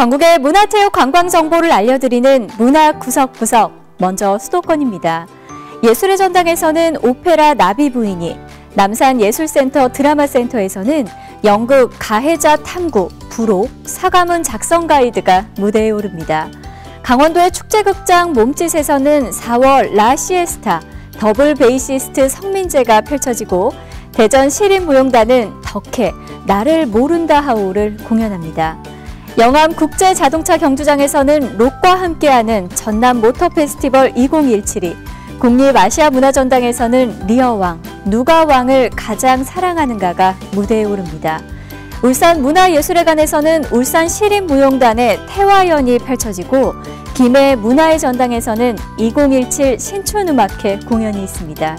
전국의 문화체육 관광 정보를 알려드리는 문화 구석구석 먼저 수도권입니다. 예술의 전당에서는 오페라 나비 부인이, 남산 예술센터 드라마센터에서는 연극 가해자 탐구, 부록, 사과문 작성 가이드가 무대에 오릅니다. 강원도의 축제극장 몸짓에서는 4월 라시에스타, 더블 베이시스트 성민재가 펼쳐지고 대전 시립무용단은 덕혜, 나를 모른다 하오를 공연합니다. 영암 국제 자동차 경주장에서는 록과 함께하는 전남 모터 페스티벌 2017이, 국립 아시아 문화전당에서는 리어왕, 누가 왕을 가장 사랑하는가가 무대에 오릅니다. 울산 문화예술회관에서는 울산 시립무용단의 태화연이 펼쳐지고 김해 문화의 전당에서는 2017 신춘음악회 공연이 있습니다.